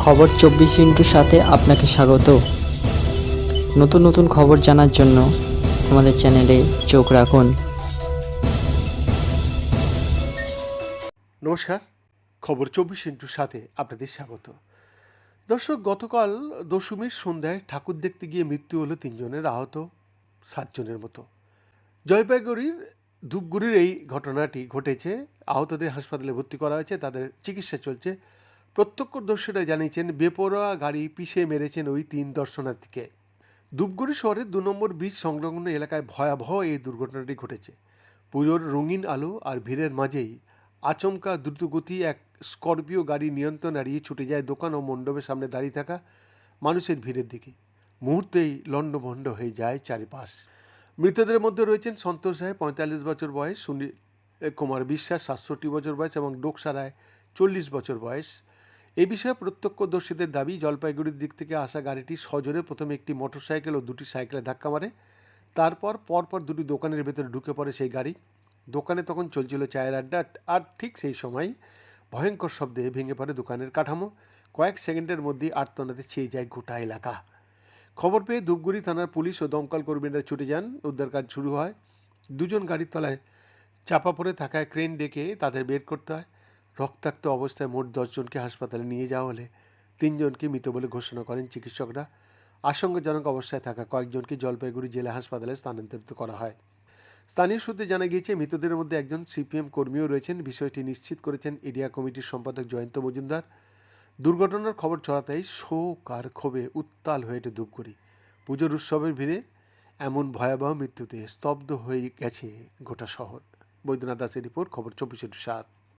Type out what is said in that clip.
খবর চব্বিশ ইন্টুর সাথে আপনাকে স্বাগত। নতুন নতুন খবর জানার জন্য আমাদের চ্যানেলে চোখ রাখুন। নমস্কার, খবর চব্বিশ ইন্টুর সাথে আপনাদের স্বাগত। দর্শক, গতকাল দশমীর সন্ধ্যায় ঠাকুর দেখতে গিয়ে মৃত্যু হলো তিনজনের আহত, সাতজনের মতো। জলপাইগুড়ির ধূপগুড়ির এই ঘটনাটি ঘটেছে। আহতদের হাসপাতালে ভর্তি করা হয়েছে, তাদের চিকিৎসা চলছে। প্রত্যক্ষদর্শীরা জানিয়েছেন, বেপরোয়া গাড়ি পিষে মেরেছেন ওই তিন দর্শনার্থীকে। ধূপগুড়ি শহরের দু নম্বর ব্রিজ সংলগ্ন এলাকায় ভয়াবহ এই দুর্ঘটনাটি ঘটেছে। পুজোর রঙিন আলো আর ভিড়ের মাঝেই আচমকা দ্রুতগতি এক স্করপিও গাড়ি নিয়ন্ত্রণ হারিয়ে ছুটে যায় দোকান ও মণ্ডপের সামনে দাঁড়িয়ে থাকা মানুষের ভিড়ের দিকে। মুহূর্তেই লণ্ডভণ্ড হয়ে যায় চারিপাশ। মৃতদের মধ্যে রয়েছেন সন্তোষ রায়, পঁয়তাল্লিশ বছর বয়স, সুনীল কুমার বিশ্বাস, সাতষট্টি বছর বয়স এবং ডোকসা রায়, চল্লিশ বছর বয়স। এই বিষয়ে প্রত্যক্ষদর্শীদের দাবি, জলপাইগুড়ির দিক থেকে আসা গাড়িটি সজোরে প্রথমে একটি মোটরসাইকেল ও দুটি সাইকেলে ধাক্কা মারে। তারপর, পরপর দুটি দোকানের ভেতরে ঢুকে পড়ে সেই গাড়ি। দোকানে তখন চলছিল চায়ের আড্ডা, আর ঠিক সেই সময় ভয়ঙ্কর শব্দে ভেঙে পড়ে দোকানের কাঠামো। কয়েক সেকেন্ডের মধ্যেই আর্তনাদে ছেয়ে যায় গোটা এলাকা। খবর পেয়ে ধূপগুড়ি থানার পুলিশ ও দমকল কর্মীরা ছুটে যান। উদ্ধার কাজ শুরু হয়। দুজন গাড়ির তলায় চাপা পড়ে থাকায় ক্রেন ডেকে তাদের বের করতে হয়। রক্তাক্ত অবস্থায় মোট দশজনকে হাসপাতালে নিয়ে যাওয়া হলে তিনজনকে মৃত বলে ঘোষণা করেন চিকিৎসকরা। আশঙ্কাজনক অবস্থায় থাকা কয়েকজনকে জলপাইগুড়ি জেলা হাসপাতালে স্থানান্তরিত করা হয়। স্থানীয় সূত্রে জানা গিয়েছে, মৃতদের মধ্যে একজন সিপিএম কর্মীও রয়েছেন। বিষয়টি নিশ্চিত করেছেন এরিয়া কমিটির সম্পাদক জয়ন্ত মজুমদার। দুর্ঘটনার খবর ছড়াতেই শোক আর ক্ষোভে উত্তাল হয়ে ওঠে ধূপগুড়ি। পুজোর উৎসবের ভিড়ে এমন ভয়াবহ মৃত্যুতে স্তব্ধ হয়ে গেছে গোটা শহর। বৈদ্যনাথ দাসের রিপোর্ট, খবর চব্বিশের সাত।